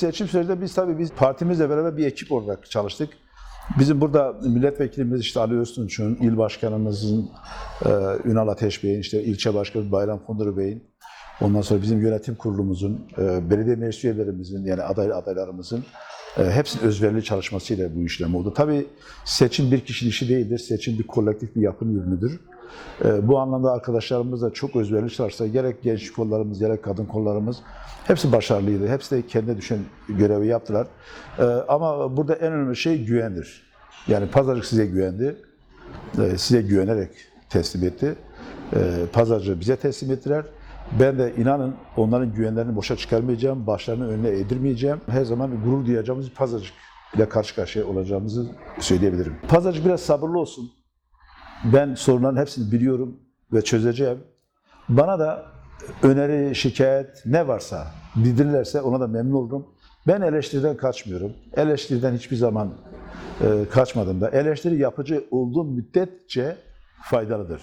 Seçim sürecinde biz tabii biz partimizle beraber bir ekip olarak çalıştık. Bizim burada milletvekilimiz işte Ali Öztunç'un, il başkanımızın e, Ünal Ateş Bey'in, işte ilçe başkanımız Bayram Kunduru Bey'in, ondan sonra bizim yönetim kurulumuzun, e, belediye meclis üyelerimizin yani aday adaylarımızın hepsinin özverili çalışmasıyla bu işlem oldu. Tabii seçim bir kişinin işi değildir. Seçim bir kolektif bir yapım ürünüdür. E, bu anlamda arkadaşlarımız da çok özverili çalışsa gerek genç kollarımız gerek kadın kollarımız hepsi başarılıydı. Hepsi de kendine düşen görevi yaptılar. E, ama burada en önemli şey güvendir. Yani pazarcık size güvendi. E, size güvenerek teslim etti. E, pazarcı bize teslim ettiler. Ben de inanın onların güvenlerini boşa çıkarmayacağım, başlarını önüne eğdirmeyeceğim. Her zaman gurur duyacağımız bir ile karşı karşıya olacağımızı söyleyebilirim. Pazarcık biraz sabırlı olsun. Ben sorunların hepsini biliyorum ve çözeceğim. Bana da öneri, şikayet ne varsa bildirirlerse ona da memnun olurum. Ben eleştiriden kaçmıyorum. Eleştiriden hiçbir zaman e, kaçmadım da. Eleştiri yapıcı olduğum müddetçe faydalıdır.